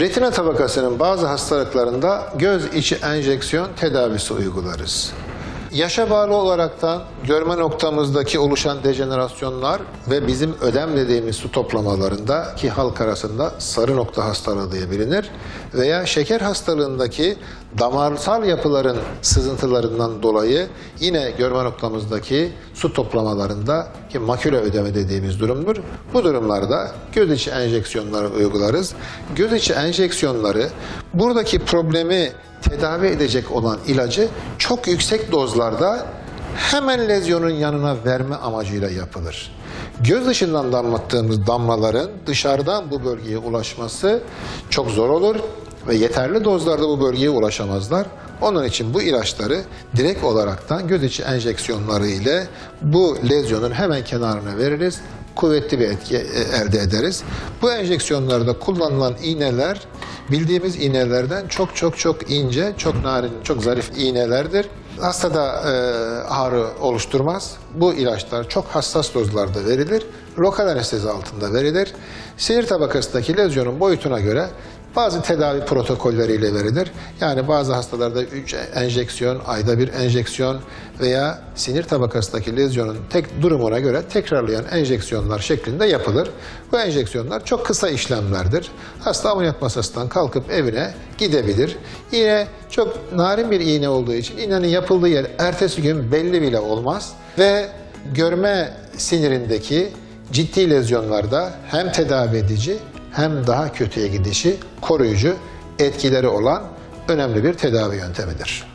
Retina tabakasının bazı hastalıklarında göz içi enjeksiyon tedavisi uygularız. Yaşa bağlı olaraktan görme noktamızdaki oluşan dejenerasyonlar ve bizim ödem dediğimiz su toplamalarında ki halk arasında sarı nokta hastalığı diye bilinir veya şeker hastalığındaki damarsal yapıların sızıntılarından dolayı yine görme noktamızdaki su toplamalarında ki maküle ödemi dediğimiz durumdur. Bu durumlarda göz içi enjeksiyonları uygularız. Göz içi enjeksiyonları buradaki problemi tedavi edecek olan ilacı çok yüksek dozlarda hemen lezyonun yanına verme amacıyla yapılır. Göz dışından damlattığımız damlaların dışarıdan bu bölgeye ulaşması çok zor olur ve yeterli dozlarda bu bölgeye ulaşamazlar. Onun için bu ilaçları direkt olaraktan göz içi enjeksiyonları ile bu lezyonun hemen kenarına veririz. Kuvvetli bir etki e, elde ederiz. Bu enjeksiyonlarda kullanılan iğneler bildiğimiz iğnelerden çok çok çok ince, çok narin, çok zarif iğnelerdir. Hastada e, ağrı oluşturmaz. Bu ilaçlar çok hassas dozlarda verilir. Lokal anestezi altında verilir. Sinir tabakasındaki lezyonun boyutuna göre bazı tedavi protokolleriyle verilir. Yani bazı hastalarda 3 enjeksiyon, ayda bir enjeksiyon veya sinir tabakasındaki lezyonun tek durumuna göre tekrarlayan enjeksiyonlar şeklinde yapılır. Bu enjeksiyonlar çok kısa işlemlerdir. Hasta ameliyat masasından kalkıp evine gidebilir. Yine çok narin bir iğne olduğu için iğnenin yapıldığı yer ertesi gün belli bile olmaz ve görme sinirindeki ciddi lezyonlarda hem tedavi edici hem daha kötüye gidişi koruyucu etkileri olan önemli bir tedavi yöntemidir.